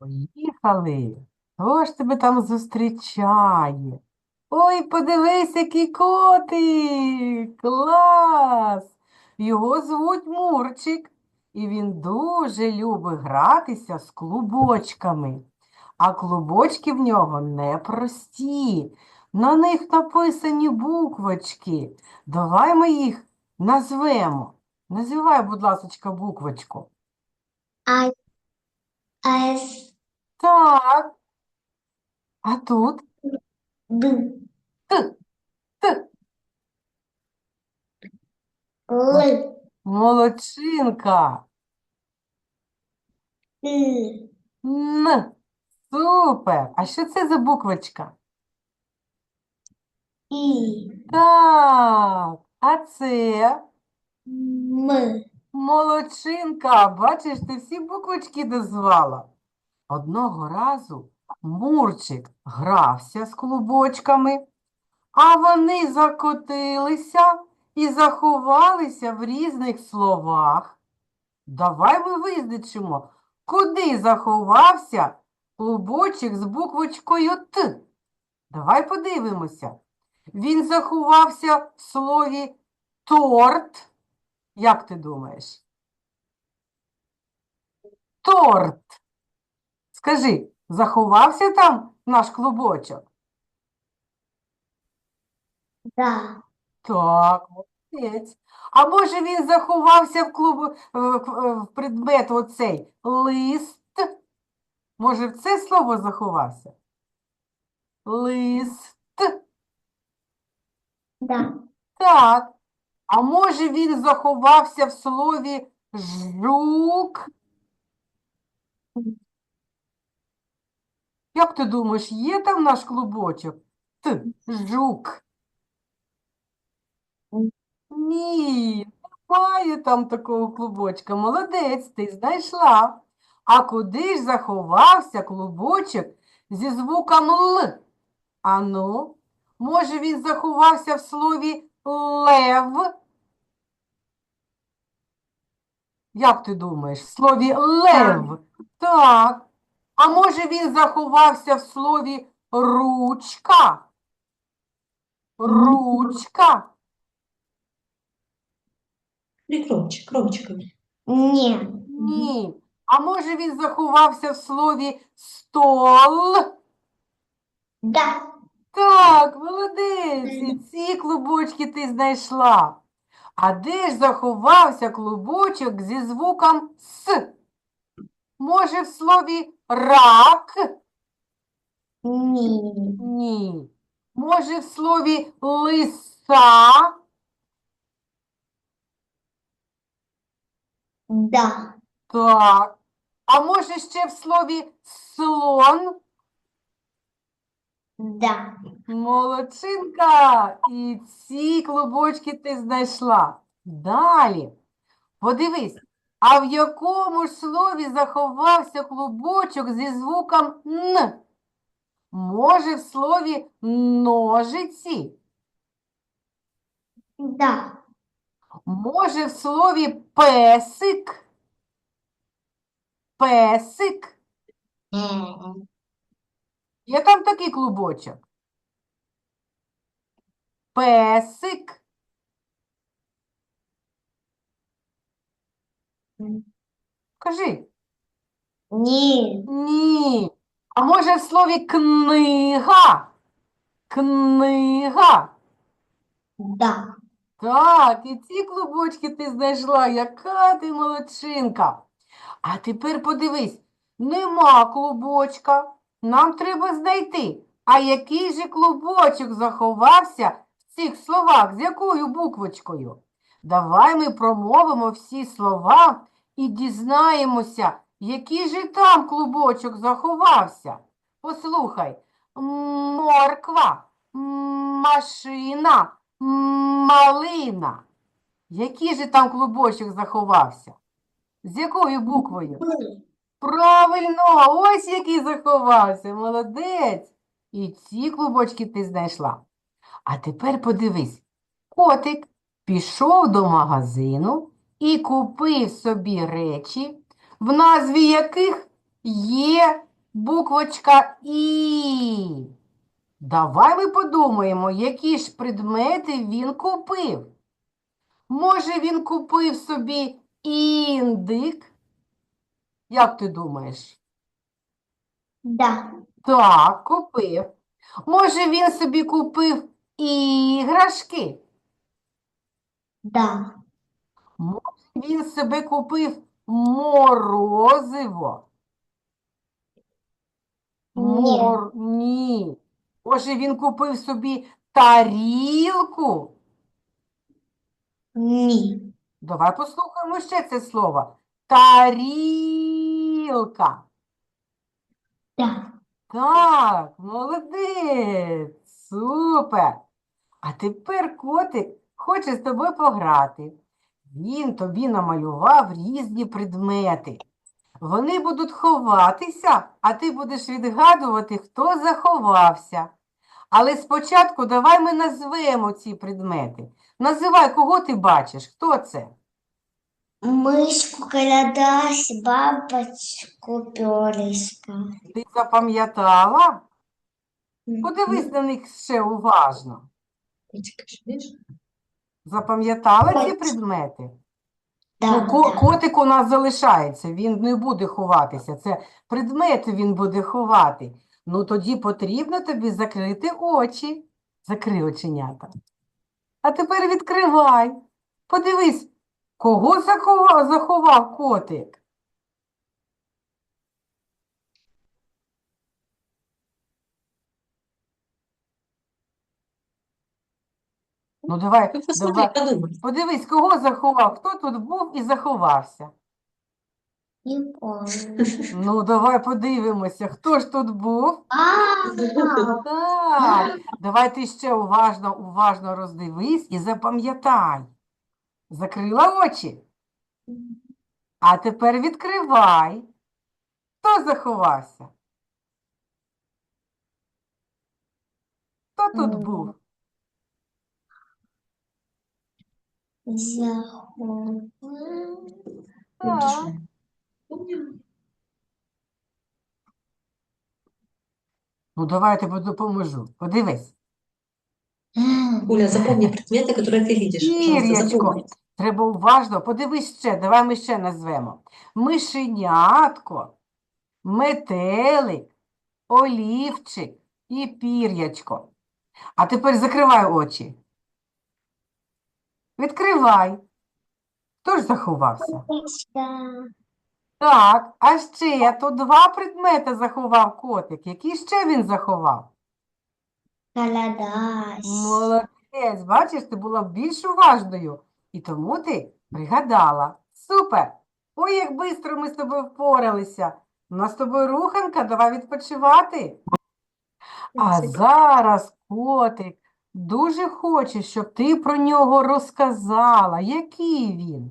Поїхали. Хто ж тебе там зустрічає? Ой, подивись, який котик! Клас! Його звуть Мурчик, і він дуже любить гратися з клубочками. А клубочки в нього непрості. На них написані буквочки. Давай ми їх назвемо. Називай, будь ласочка, буквочку. А, С, Так. А тут Д, Т, Т. Л, Молодчинка. И, Н. Супер. А що це за буквочка? И, Так. А це М, молодчинка. Бачиш, ти всі буквочки дозвала. Одного разу Мурчик грався з клубочками, а вони закотилися і заховалися в різних словах. Давай ми визначимо, куди заховався клубочок з буквочкою Т. Давай подивимося. Він заховався в слові торт. Як ти думаєш? Торт. Скажи, заховався там наш клубочок? Да, Так, молодець. А може він заховався в клубу, в, в- в предмет оцей лист? Може в це слово заховався? Лист. да, Так. А може він заховався в слові жук? Як ти думаєш, є там наш клубочок? Т, жук. Ні, немає там такого клубочка. Молодець, ти знайшла. А куди ж заховався клубочок зі звуком Л? Ану, може він заховався в слові лев? Як ти думаєш, в слові лев? Так. А може він заховався в слові ручка? Ручка. Или кромче, кромчиками. не, Ні. А може він заховався в слові стол? да, Так, молодець. І ці клубочки ти знайшла. А де ж заховався клубочок зі звуком С? Може, в слові рак? не, Ні. Може, в слові лиса? да, Так. А може ще в слові слон? да, Молодчинка! І ці клубочки ти знайшла. Далі. Подивись, а в якому ж слові заховався клубочок зі звуком Н? Може, в слові ножиці? да, Може, в слові песик? Песик? Э, Є там такий клубочок? Песик? Кажи. не, Ні. А може в слові книга? Книга. да, Так, і ці клубочки ти знайшла. Яка ти молодчинка. А тепер подивись, нема клубочка. Нам треба знайти. А який же клубочок заховався в цих словах? З якою буквочкою? Давай ми промовимо всі слова і дізнаємося, який же там клубочок заховався. Послухай. Морква, машина, малина. Який же там клубочок заховався? З якою буквою? Правильно, ось який заховався. Молодець. І ці клубочки ти знайшла. А тепер подивись. Котик пішов до магазину і купив собі речі, в назві яких є буквочка І. Давай ми подумаємо, які ж предмети він купив. Може, він купив собі індик? Як ти думаєш? Да. Так, купив. Може, він собі купив іграшки? Да. Він собі купив морозиво. Мор... Ні. Може, він купив собі тарілку? Ні. Давай послухаємо ще це слово. Тарілка. Да. Так, молодець, супер. А тепер котик хоче з тобою пограти. Він тобі намалював різні предмети. Вони будуть ховатися, а ти будеш відгадувати, хто заховався. Але спочатку давай ми назвемо ці предмети. Називай, кого ти бачиш, хто це? Мишку, колядась, бабочку, перышко. Ти запам'ятала? Подивись на них ще уважно. Запам'ятала ці предмети? Да, Ну, ко- котик у нас залишається, він не буде ховатися. Це предмети він буде ховати. Ну, тоді потрібно тобі закрити очі. Закри оченята. А тепер відкривай. Подивись, кого заховав, заховав котик? Ну, давай, Ну, посмотри, давай. подумай. Подивись, кого заховав, хто тут був і заховався. Не. Ну, давай подивимося, хто ж тут був. А, Так, давай ти ще уважно, уважно роздивись і запам'ятай. Закрила очі, а тепер відкривай. Хто заховався? Хто тут був? заховал. Так. Помню. Ну, давай я тобі допоможу. Подивись. Оля, запомни предметы, которые ты видишь. Пожалуйста, Кір'ячко, запомни. треба уважно. Подивись ще, давай ми ще назвемо. Мишенятко, метелик, олівчик і пір'ячко. А тепер закривай очі. Відкривай. Хто ж заховався? Так, а ще тут два предмети заховав котик. Які ще він заховав? Молодець, бачиш, ти була більш уважною, і тому ти пригадала. Супер! Ой, як швидко ми з тобою впоралися. У нас з тобою руханка, давай відпочивати. А зараз котик дуже хоче, щоб ти про нього розказала, який він.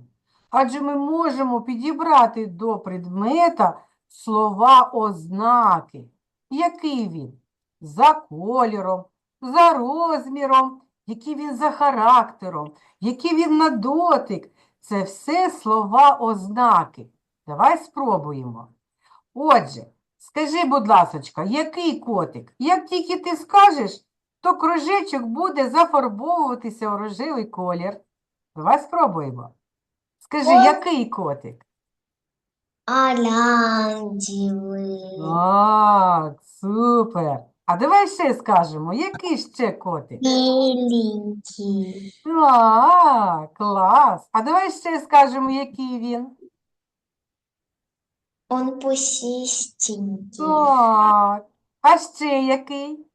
Адже ми можемо підібрати до предмета слова ознаки. Який він? За кольором, за розміром, який він за характером, який він на дотик. Це все слова ознаки. Давай спробуємо. Отже, скажи, будь ласочка, який котик? Як тільки ти скажеш, то кружечок буде зафарбовуватися у рожевий колір. Давай спробуємо. Скажи, Ой. який котик? Оранжевый. Так, супер. А давай ще скажемо, який ще котик? Беленький. Так, клас. А давай ще скажемо, який він. Он пушистенький. Так. А ще який?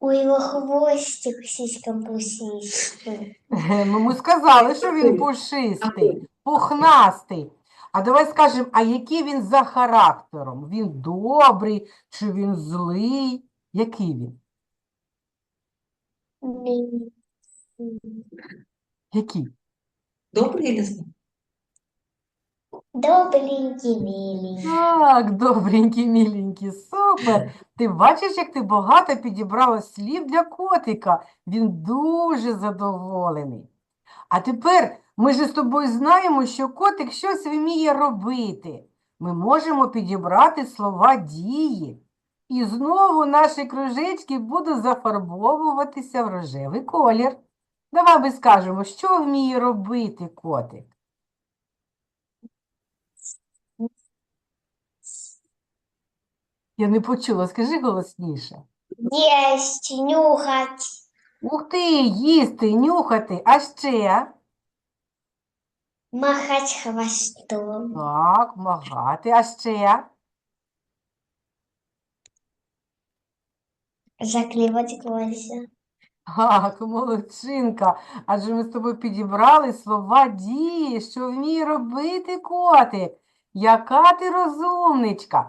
У его хвостик сиськом пушистый. Е, Ну, ми сказали, що він пушистий, пухнастий. А давай скажемо, а який він за характером? Він добрий чи він злий? Який він? Який? Добрый или злой? Добренький, миленький. Так, добренький, міленький, супер. Ти бачиш, як ти багато підібрала слів для котика. Він дуже задоволений. А тепер ми ж з тобою знаємо, що котик щось вміє робити. ми можемо підібрати слова дії. І знову наші кружечки будуть зафарбовуватися в рожевий колір. Давай ми скажемо, що вміє робити котик. Я не почула, скажи голосніше. Есть, нюхать, Ух ти, їсти, нюхати, а ще? махать хвостом, Так, магати, а ще? заклевать гвоздя. Так, молодчинка. Адже ми з тобою підібрали слова дії, що вміє робити котик. Яка ти розумничка.